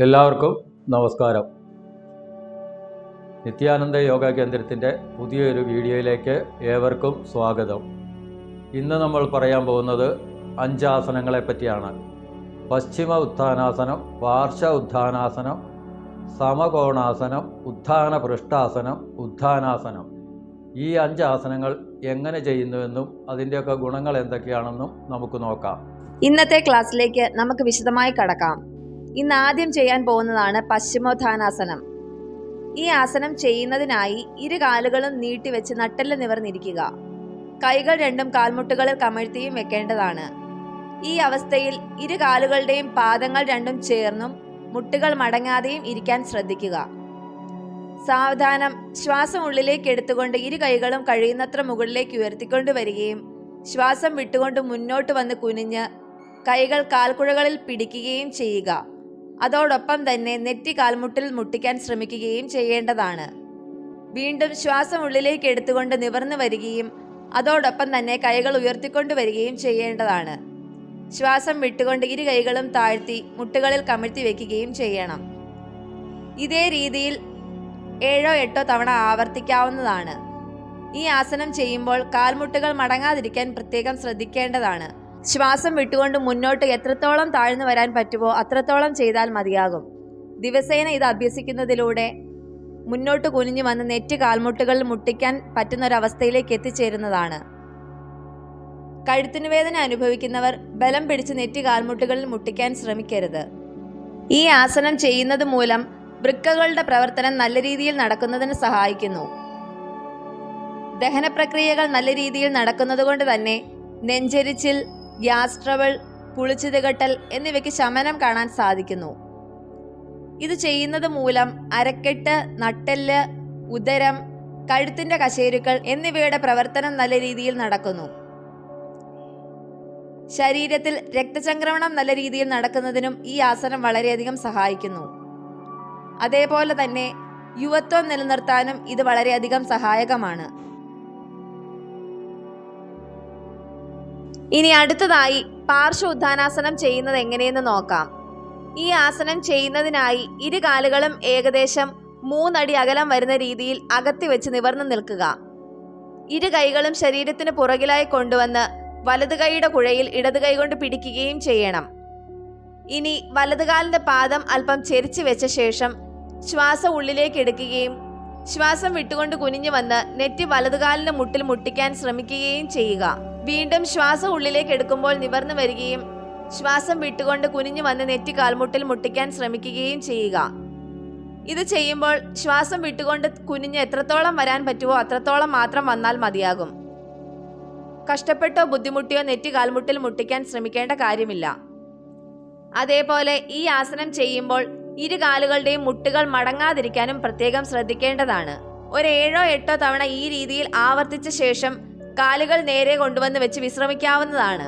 എല്ലാവർക്കും നമസ്കാരം. നിത്യാനന്ദ യോഗ കേന്ദ്രത്തിന്റെ പുതിയൊരു വീഡിയോയിലേക്ക് ഏവർക്കും സ്വാഗതം. ഇന്ന് നമ്മൾ പറയാൻ പോകുന്നത് അഞ്ചാസനങ്ങളെ പറ്റിയാണ്. പശ്ചിമ ഉത്ഥാനാസനം പാർശ്വ ഉത്ഥാനാസനം സമകോണാസനം ഉത്ഥാന പൃഷ്ഠാസനം ഉത്ഥാനാസനം. ഈ അഞ്ച് ആസനങ്ങൾ എങ്ങനെ ചെയ്യുന്നുവെന്നും അതിന്റെയൊക്കെ ഗുണങ്ങൾ എന്തൊക്കെയാണെന്നും നമുക്ക് നോക്കാം. ഇന്നത്തെ ക്ലാസ്സിലേക്ക് നമുക്ക് വിശദമായി കടക്കാം. ഇന്ന് ആദ്യം ചെയ്യാൻ പോകുന്നതാണ് പശ്ചിമോത്ഥാനാസനം. ഈ ആസനം ചെയ്യുന്നതിനായി ഇരു കാലുകളും നീട്ടിവെച്ച് നട്ടെല്ല് നിവർന്നിരിക്കുക. കൈകൾ രണ്ടും കാൽമുട്ടുകളിൽ കമഴ്ത്തിയും വെക്കേണ്ടതാണ്. ഈ അവസ്ഥയിൽ ഇരു കാലുകളുടെയും പാദങ്ങൾ രണ്ടും ചേർന്നും മുട്ടുകൾ മടങ്ങാതെയും ഇരിക്കാൻ ശ്രദ്ധിക്കുക. സാവധാനം ശ്വാസം ഉള്ളിലേക്ക് എടുത്തുകൊണ്ട് ഇരു കൈകളും കഴിയുന്നത്ര മുകളിലേക്ക് ഉയർത്തിക്കൊണ്ട് വരികയും ശ്വാസം വിട്ടുകൊണ്ട് മുന്നോട്ട് വന്ന് കുനിഞ്ഞ് കൈകൾ കാൽക്കുഴകളിൽ പിടിക്കുകയും ചെയ്യുക. അതോടൊപ്പം തന്നെ നെറ്റി കാൽമുട്ടിൽ മുട്ടിക്കാൻ ശ്രമിക്കുകയും ചെയ്യേണ്ടതാണ്. വീണ്ടും ശ്വാസം ഉള്ളിലേക്ക് എടുത്തുകൊണ്ട് നിവർന്നു വരികയും അതോടൊപ്പം തന്നെ കൈകൾ ഉയർത്തിക്കൊണ്ട് വരികയും ചെയ്യേണ്ടതാണ്. ശ്വാസം വിട്ടുകൊണ്ട് ഇരു കൈകളും താഴ്ത്തി മുട്ടുകളിൽ കമിഴ്ത്തി വെക്കുകയും ചെയ്യണം. ഇതേ രീതിയിൽ ഏഴോ എട്ടോ തവണ ആവർത്തിക്കാവുന്നതാണ്. ഈ ആസനം ചെയ്യുമ്പോൾ കാൽമുട്ടുകൾ മടങ്ങാതിരിക്കാൻ പ്രത്യേകം ശ്രദ്ധിക്കേണ്ടതാണ്. ശ്വാസം വിട്ടുകൊണ്ട് മുന്നോട്ട് എത്രത്തോളം താഴ്ന്നു വരാൻ പറ്റുമോ അത്രത്തോളം ചെയ്താൽ മതിയാകും. ദിവസേന ഇത് അഭ്യസിക്കുന്നതിലൂടെ മുന്നോട്ട് കുനിഞ്ഞു വന്ന് നെറ്റ് കാൽമുട്ടുകളിൽ മുട്ടിക്കാൻ പറ്റുന്നൊരവസ്ഥയിലേക്ക് എത്തിച്ചേരുന്നതാണ്. കഴുത്തിനു വേദന അനുഭവിക്കുന്നവർ ബലം പിടിച്ച് നെറ്റ് കാൽമുട്ടുകളിൽ മുട്ടിക്കാൻ ശ്രമിക്കരുത്. ഈ ആസനം ചെയ്യുന്നത് മൂലം വൃക്കകളുടെ പ്രവർത്തനം നല്ല രീതിയിൽ നടക്കുന്നതിന് സഹായിക്കുന്നു. ദഹന പ്രക്രിയകൾ നല്ല രീതിയിൽ നടക്കുന്നതുകൊണ്ട് തന്നെ നെഞ്ചരിച്ചിൽ ഗ്യാസ് ട്രബിൾ പുളിച്ചു തികട്ടൽ എന്നിവയ്ക്ക് ശമനം കാണാൻ സാധിക്കുന്നു. ഇത് ചെയ്യുന്നത് മൂലം അരക്കെട്ട് നട്ടെല്ല് ഉദരം കഴുത്തിന്റെ കശേരുക്കൾ എന്നിവയുടെ പ്രവർത്തനം നല്ല രീതിയിൽ നടക്കുന്നു. ശരീരത്തിൽ രക്തചംക്രമണം നല്ല രീതിയിൽ നടക്കുന്നതിനും ഈ ആസനം വളരെയധികം സഹായിക്കുന്നു. അതേപോലെ തന്നെ യുവത്വം നിലനിർത്താനും ഇത് വളരെയധികം സഹായകമാണ്. ഇനി അടുത്തതായി പാർശ്വ ഉദ്ധാനാസനം ചെയ്യുന്നത് എങ്ങനെയെന്ന് നോക്കാം. ഈ ആസനം ചെയ്യുന്നതിനായി ഇരു കാലുകളും ഏകദേശം മൂന്നടി അകലം വരുന്ന രീതിയിൽ അകത്തി വെച്ച് നിവർന്നു നിൽക്കുക. ഇരു കൈകളും ശരീരത്തിന് പുറകിലായി കൊണ്ടുവന്ന് വലതു കൈയുടെ കുഴയിൽ ഇടത് കൈ കൊണ്ട് പിടിക്കുകയും ചെയ്യണം. ഇനി വലതുകാലിന്റെ പാദം അല്പം ചെരിച്ചു വെച്ച ശേഷം ശ്വാസം ഉള്ളിലേക്ക് എടുക്കുകയും ശ്വാസം വിട്ടുകൊണ്ട് കുനിഞ്ഞു വന്ന് നെറ്റി വലതുകാലിന്റെ മുട്ടിൽ മുട്ടിക്കാൻ ശ്രമിക്കുകയും ചെയ്യുക. വീണ്ടും ശ്വാസം ഉള്ളിലേക്ക് എടുക്കുമ്പോൾ നിവർന്നു വരികയും ശ്വാസം വിട്ടുകൊണ്ട് കുനിഞ്ഞു വന്ന് നെറ്റി കാൽമുട്ടിൽ മുട്ടിക്കാൻ ശ്രമിക്കുകയും ചെയ്യുക. ഇത് ചെയ്യുമ്പോൾ ശ്വാസം വിട്ടുകൊണ്ട് കുനിഞ്ഞ് എത്രത്തോളം വരാൻ പറ്റുമോ അത്രത്തോളം മാത്രം വന്നാൽ മതിയാകും. കഷ്ടപ്പെട്ടോ ബുദ്ധിമുട്ടിയോ നെറ്റി കാൽമുട്ടിൽ മുട്ടിക്കാൻ ശ്രമിക്കേണ്ട കാര്യമില്ല. അതേപോലെ ഈ ആസനം ചെയ്യുമ്പോൾ ഇരു കാലുകളുടെയും മുട്ടുകൾ മടങ്ങാതിരിക്കാനും പ്രത്യേകം ശ്രദ്ധിക്കേണ്ടതാണ്. ഒരു ഏഴോ എട്ടോ തവണ ഈ രീതിയിൽ ആവർത്തിച്ച ശേഷം കാലുകൾ നേരെ കൊണ്ടുവന്ന് വെച്ച് വിശ്രമിക്കാവുന്നതാണ്.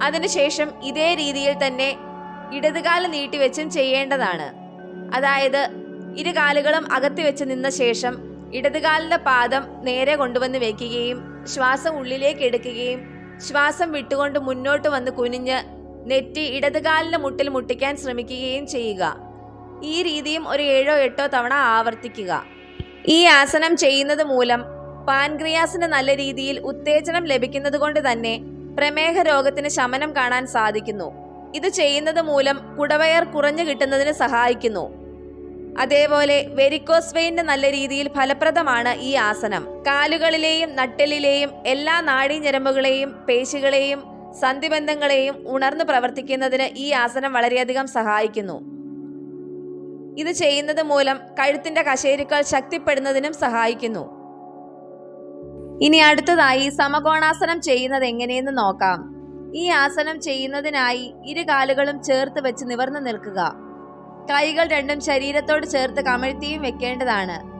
അതിനുശേഷം ഇതേ രീതിയിൽ തന്നെ ഇടതുകാൽ നീട്ടിവെച്ചും ചെയ്യേണ്ടതാണ്. അതായത് ഇരു കാലുകളും അകത്തി വെച്ച് നിന്ന ശേഷം ഇടതുകാലിന്റെ പാദം നേരെ കൊണ്ടുവന്ന് വെക്കുകയും ശ്വാസം ഉള്ളിലേക്ക് എടുക്കുകയും ശ്വാസം വിട്ടുകൊണ്ട് മുന്നോട്ട് വന്ന് കുനിഞ്ഞ് നെറ്റി ഇടതുകാലിന് മുട്ടിൽ മുട്ടിക്കാൻ ശ്രമിക്കുകയും ചെയ്യുക. ഈ രീതിയും ഒരു ഏഴോ എട്ടോ തവണ ആവർത്തിക്കുക. ഈ ആസനം ചെയ്യുന്നത് മൂലം പാൻക്രിയാസിന് നല്ല രീതിയിൽ ഉത്തേജനം ലഭിക്കുന്നത് കൊണ്ട് തന്നെ പ്രമേഹ രോഗത്തിന് ശമനം കാണാൻ സാധിക്കുന്നു. ഇത് ചെയ്യുന്നത് മൂലം കുടവയർ കുറഞ്ഞു കിട്ടുന്നതിന് സഹായിക്കുന്നു. അതേപോലെ വെരിക്കോസ് വെയിന്റെ നല്ല രീതിയിൽ ഫലപ്രദമാണ് ഈ ആസനം. കാലുകളിലെയും നട്ടലിലെയും എല്ലാ നാഡീഞരമ്പുകളെയും പേശികളെയും സന്ധിബന്ധങ്ങളെയും ഉണർന്നു പ്രവർത്തിക്കുന്നതിന് ഈ ആസനം വളരെയധികം സഹായിക്കുന്നു. ഇത് ചെയ്യുന്നത് മൂലം കഴുത്തിന്റെ കശേരുക്കൾ ശക്തിപ്പെടുന്നതിനും സഹായിക്കുന്നു. ഇനി അടുത്തതായി സമകോണാസനം ചെയ്യുന്നത് എങ്ങനെയെന്ന് നോക്കാം. ഈ ആസനം ചെയ്യുന്നതിനായി ഇരു കാലുകളും ചേർത്ത് വെച്ച് നിവർന്നു നിൽക്കുക. കൈകൾ രണ്ടും ശരീരത്തോട് ചേർത്ത് കമഴ്ത്തിയും വെക്കേണ്ടതാണ്.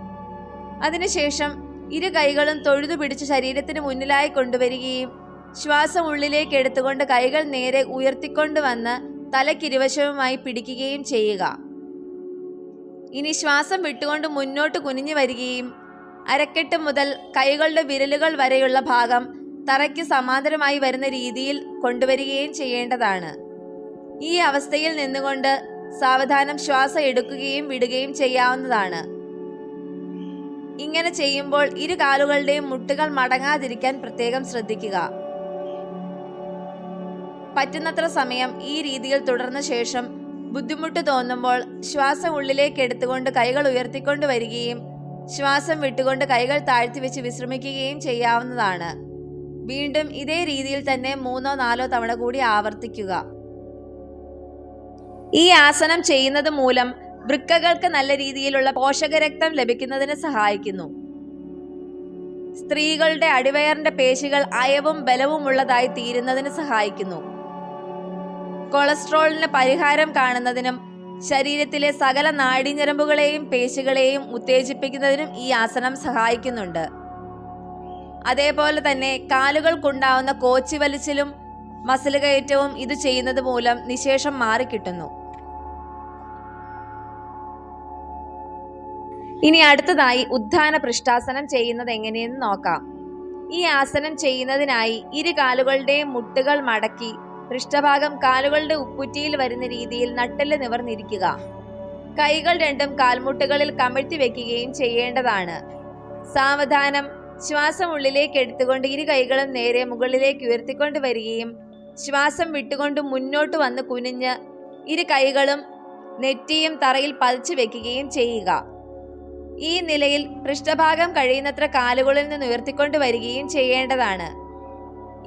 അതിനുശേഷം ഇരു കൈകളും തൊഴുതു പിടിച്ച് ശരീരത്തിന് മുന്നിലായി കൊണ്ടുവരികയും ശ്വാസം ഉള്ളിലേക്ക് എടുത്തുകൊണ്ട് കൈകൾ നേരെ ഉയർത്തിക്കൊണ്ട് വന്ന് തലക്കിരുവശവുമായി പിടിക്കുകയും ചെയ്യുക. ഇനി ശ്വാസം വിട്ടുകൊണ്ട് മുന്നോട്ട് കുനിഞ്ഞു വരികയും അരക്കെട്ട് മുതൽ കൈകളുടെ വിരലുകൾ വരെയുള്ള ഭാഗം തറയ്ക്ക് സമാന്തരമായി വരുന്ന രീതിയിൽ കൊണ്ടുവരികയും ചെയ്യേണ്ടതാണ്. ഈ അവസ്ഥയിൽ നിന്നുകൊണ്ട് സാവധാനം ശ്വാസം എടുക്കുകയും വിടുകയും ചെയ്യാവുന്നതാണ്. ഇങ്ങനെ ചെയ്യുമ്പോൾ ഇരു കാലുകളുടെയും മുട്ടുകൾ മടങ്ങാതിരിക്കാൻ പ്രത്യേകം ശ്രദ്ധിക്കുക. പറ്റുന്നത്ര സമയം ഈ രീതിയിൽ തുടർന്ന ശേഷം ബുദ്ധിമുട്ട് തോന്നുമ്പോൾ ശ്വാസം ഉള്ളിലേക്ക് എടുത്തുകൊണ്ട് കൈകൾ ഉയർത്തിക്കൊണ്ട് വരികയും ശ്വാസം വിട്ടുകൊണ്ട് കൈകൾ താഴ്ത്തി വെച്ച് വിശ്രമിക്കുകയും ചെയ്യാവുന്നതാണ്. വീണ്ടും ഇതേ രീതിയിൽ തന്നെ മൂന്നോ നാലോ തവണ കൂടി ആവർത്തിക്കുക. ഈ ആസനം ചെയ്യുന്നത് മൂലം വൃക്കകൾക്ക് നല്ല രീതിയിലുള്ള പോഷകരക്തം ലഭിക്കുന്നതിന് സഹായിക്കുന്നു. സ്ത്രീകളുടെ അടിവയറിന്റെ പേശികൾ അയവും ബലവും ഉള്ളതായി തീരുന്നതിന് സഹായിക്കുന്നു. കൊളസ്ട്രോളിന് പരിഹാരം കാണുന്നതിനും ശരീരത്തിലെ സകല നാഡീഞരമ്പുകളെയും പേശികളെയും ഉത്തേജിപ്പിക്കുന്നതിനും ഈ ആസനം സഹായിക്കുന്നുണ്ട്. അതേപോലെ തന്നെ കാലുകൾക്കുണ്ടാവുന്ന കോച്ചി വലിച്ചിലും മസിൽ കയറ്റവും ഇത് ചെയ്യുന്നത് മൂലം നിശേഷം മാറിക്കിട്ടുന്നു. ഇനി അടുത്തതായി ഉദ്ധാന പൃഷ്ഠാസനം ചെയ്യുന്നത് എങ്ങനെയെന്ന് നോക്കാം. ഈ ആസനം ചെയ്യുന്നതിനായി ഇരു കാലുകളുടെയും മുട്ടുകൾ മടക്കി പൃഷ്ഠഭാഗം കാലുകളുടെ ഉപ്പുറ്റിയിൽ വരുന്ന രീതിയിൽ നട്ടെല്ല് നിവർന്നിരിക്കുക. കൈകൾ രണ്ടും കാൽമുട്ടുകളിൽ കമിഴ്ത്തി വെക്കുകയും ചെയ്യേണ്ടതാണ്. സാവധാനം. ശ്വാസം ഉള്ളിലേക്ക് എടുത്തുകൊണ്ട് ഇരു കൈകളും നേരെ മുകളിലേക്ക് ഉയർത്തിക്കൊണ്ട് വരികയും ശ്വാസം വിട്ടുകൊണ്ട് മുന്നോട്ട് വന്ന് കുനിഞ്ഞ് ഇരു കൈകളും നെറ്റിയും തറയിൽ പതിച്ചു വെക്കുകയും ചെയ്യുക. ഈ നിലയിൽ പൃഷ്ഠഭാഗം കഴിയുന്നത്ര കാലുകളിൽ നിന്ന് ഉയർത്തിക്കൊണ്ട് വരികയും ചെയ്യേണ്ടതാണ്.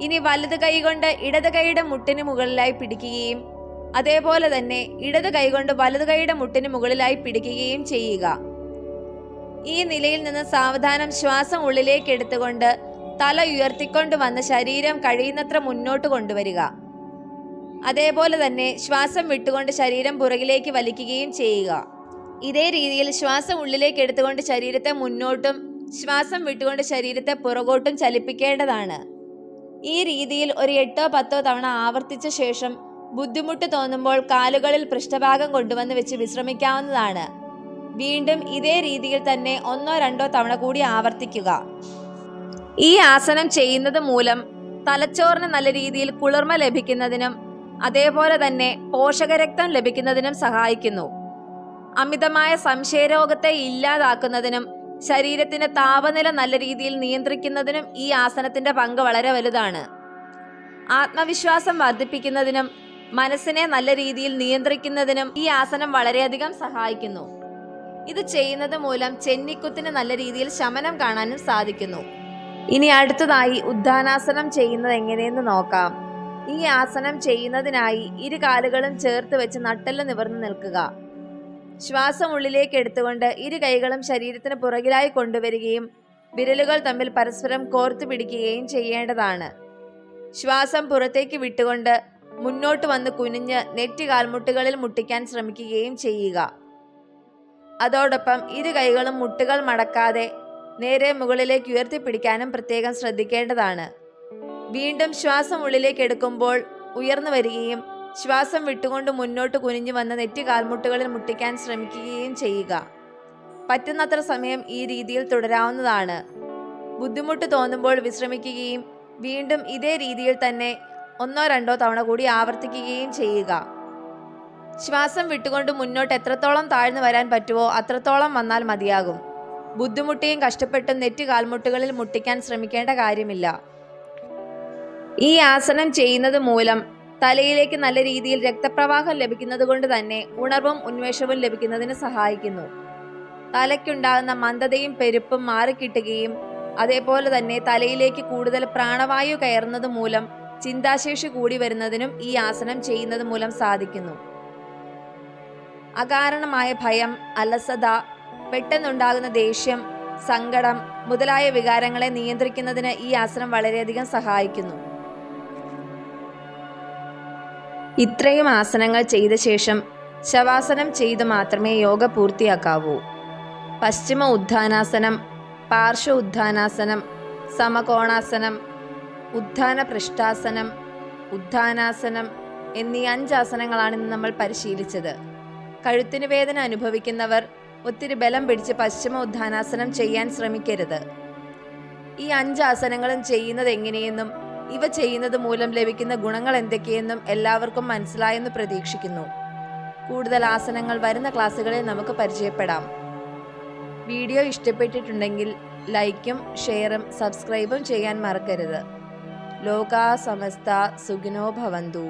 ഇനി വലത് കൈകൊണ്ട് ഇടത് കൈയുടെ മുട്ടിന് മുകളിലായി പിടിക്കുകയും അതേപോലെ തന്നെ ഇടത് കൈ കൊണ്ട് വലത് കൈയുടെ മുട്ടിന് മുകളിലായി പിടിക്കുകയും ചെയ്യുക. ഈ നിലയിൽ നിന്ന് സാവധാനം ശ്വാസം ഉള്ളിലേക്ക് എടുത്തുകൊണ്ട് തല ഉയർത്തിക്കൊണ്ട് വന്ന ശരീരം കഴിയുന്നത്ര മുന്നോട്ട് കൊണ്ടുവരിക. അതേപോലെ തന്നെ ശ്വാസം വിട്ടുകൊണ്ട് ശരീരം പുറകിലേക്ക് വലിക്കുകയും ചെയ്യുക. ഇതേ രീതിയിൽ ശ്വാസം ഉള്ളിലേക്ക് എടുത്തുകൊണ്ട് ശരീരത്തെ മുന്നോട്ടും ശ്വാസം വിട്ടുകൊണ്ട് ശരീരത്തെ പുറകോട്ടും ചലിപ്പിക്കേണ്ടതാണ്. ഈ രീതിയിൽ ഒരു എട്ടോ പത്തോ തവണ ആവർത്തിച്ച ശേഷം ബുദ്ധിമുട്ട് തോന്നുമ്പോൾ കാലുകളിൽ പൃഷ്ഠഭാഗം കൊണ്ടുവന്ന് വെച്ച് വിശ്രമിക്കാവുന്നതാണ്. വീണ്ടും ഇതേ രീതിയിൽ തന്നെ ഒന്നോ രണ്ടോ തവണ കൂടി ആവർത്തിക്കുക. ഈ ആസനം ചെയ്യുന്നത് മൂലം തലച്ചോറിന് നല്ല രീതിയിൽ കുളിർമ ലഭിക്കുന്നതിനും അതേപോലെ തന്നെ പോഷകരക്തം ലഭിക്കുന്നതിനും സഹായിക്കുന്നു. അമിതമായ സംശയരോഗത്തെ ഇല്ലാതാക്കുന്നതിനും ശരീരത്തിന്റെ താപനില നല്ല രീതിയിൽ നിയന്ത്രിക്കുന്നതിനും ഈ ആസനത്തിന്റെ പങ്ക് വളരെ വലുതാണ്. ആത്മവിശ്വാസം വർദ്ധിപ്പിക്കുന്നതിനും മനസ്സിനെ നല്ല രീതിയിൽ നിയന്ത്രിക്കുന്നതിനും ഈ ആസനം വളരെയധികം സഹായിക്കുന്നു. ഇത് ചെയ്യുന്നത് മൂലം ചെന്നിക്കുത്തിന് നല്ല രീതിയിൽ ശമനം കാണാനും സാധിക്കുന്നു. ഇനി അടുത്തതായി ഉദ്ധാനാസനം ചെയ്യുന്നത് എങ്ങനെയെന്ന് നോക്കാം. ഈ ആസനം ചെയ്യുന്നതിനായി ഇരു കാലുകളും ചേർത്ത് വെച്ച് നട്ടെല്ല് നിവർന്നു നിൽക്കുക. ശ്വാസം ഉള്ളിലേക്ക് എടുത്തുകൊണ്ട് ഇരു കൈകളും ശരീരത്തിന് പുറകിലായി കൊണ്ടുവരികയും വിരലുകൾ തമ്മിൽ പരസ്പരം കോർത്തു പിടിക്കുകയും ചെയ്യേണ്ടതാണ്. ശ്വാസം പുറത്തേക്ക് വിട്ടുകൊണ്ട് മുന്നോട്ട് വന്ന് കുനിഞ്ഞ് നെറ്റി കാൽമുട്ടുകളിൽ മുട്ടിക്കാൻ ശ്രമിക്കുകയും ചെയ്യുക. അതോടൊപ്പം ഇരു കൈകളും മുട്ടുകൾ മടക്കാതെ നേരെ മുകളിലേക്ക് ഉയർത്തിപ്പിടിക്കാനും പ്രത്യേകം ശ്രദ്ധിക്കേണ്ടതാണ്. വീണ്ടും ശ്വാസം ഉള്ളിലേക്ക് എടുക്കുമ്പോൾ ഉയർന്നു വരികയും ശ്വാസം വിട്ടുകൊണ്ട് മുന്നോട്ട് കുനിഞ്ഞു വന്ന് നെറ്റി കാൽമുട്ടുകളിൽ മുട്ടിക്കാൻ ശ്രമിക്കുകയും ചെയ്യുക. പറ്റുന്നത്ര സമയം ഈ രീതിയിൽ തുടരാവുന്നതാണ്. ബുദ്ധിമുട്ട് തോന്നുമ്പോൾ വിശ്രമിക്കുകയും വീണ്ടും ഇതേ രീതിയിൽ തന്നെ ഒന്നോ രണ്ടോ തവണ കൂടി ആവർത്തിക്കുകയും ചെയ്യുക. ശ്വാസം വിട്ടുകൊണ്ട് മുന്നോട്ട് എത്രത്തോളം താഴ്ന്നു വരാൻ പറ്റുമോ അത്രത്തോളം വന്നാൽ മതിയാകും. ബുദ്ധിമുട്ടിയും കഷ്ടപ്പെട്ടും നെറ്റ് കാൽമുട്ടുകളിൽ മുട്ടിക്കാൻ ശ്രമിക്കേണ്ട കാര്യമില്ല. ഈ ആസനം ചെയ്യുന്നത് മൂലം തലയിലേക്ക് നല്ല രീതിയിൽ രക്തപ്രവാഹം ലഭിക്കുന്നത് കൊണ്ട് തന്നെ ഉണർവും ഉന്മേഷവും ലഭിക്കുന്നതിന് സഹായിക്കുന്നു. തലയ്ക്കുണ്ടാകുന്ന മന്ദതയും പെരുപ്പും മാറിക്കിട്ടുകയും അതേപോലെ തന്നെ തലയിലേക്ക് കൂടുതൽ പ്രാണവായു കയറുന്നത് മൂലം ചിന്താശേഷി കൂടി വരുന്നതിനും ഈ ആസനം ചെയ്യുന്നത് മൂലം സാധിക്കുന്നു. അകാരണമായ ഭയം അലസത പെട്ടെന്നുണ്ടാകുന്ന ദേഷ്യം സങ്കടം മുതലായ വികാരങ്ങളെ നിയന്ത്രിക്കുന്നതിന് ഈ ആസനം വളരെയധികം സഹായിക്കുന്നു. ഇത്രയും ആസനങ്ങൾ ചെയ്ത ശേഷം ശവാസനം ചെയ്ത് മാത്രമേ യോഗ പൂർത്തിയാക്കാവൂ. പശ്ചിമ ഉദ്ധാനാസനം പാർശ്വ ഉദ്ധാനാസനം സമകോണാസനം ഉദ്ധാന പൃഷ്ഠാസനം ഉദ്ധാനാസനം എന്നീ അഞ്ച് ആസനങ്ങളാണ് ഇന്ന് നമ്മൾ പരിശീലിച്ചത്. കഴുത്തിന് വേദന അനുഭവിക്കുന്നവർ ഒത്തിരി ബലം പിടിച്ച് പശ്ചിമ ഉദ്ധാനാസനം ചെയ്യാൻ ശ്രമിക്കരുത്. ഈ അഞ്ച് ആസനങ്ങളും ചെയ്യുന്നത് എങ്ങനെയെന്നും ഇവ ചെയ്യുന്നത് മൂലം ലഭിക്കുന്ന ഗുണങ്ങൾ എന്തൊക്കെയെന്നും എല്ലാവർക്കും മനസ്സിലായെന്ന് പ്രതീക്ഷിക്കുന്നു. കൂടുതൽ ആസനങ്ങൾ വരുന്ന ക്ലാസ്സുകളിൽ നമുക്ക് പരിചയപ്പെടാം. വീഡിയോ ഇഷ്ടപ്പെട്ടിട്ടുണ്ടെങ്കിൽ ലൈക്കും ഷെയറും സബ്സ്ക്രൈബും ചെയ്യാൻ മറക്കരുത്. ലോകാ സമസ്ത സുഖിനോ ഭവന്തു.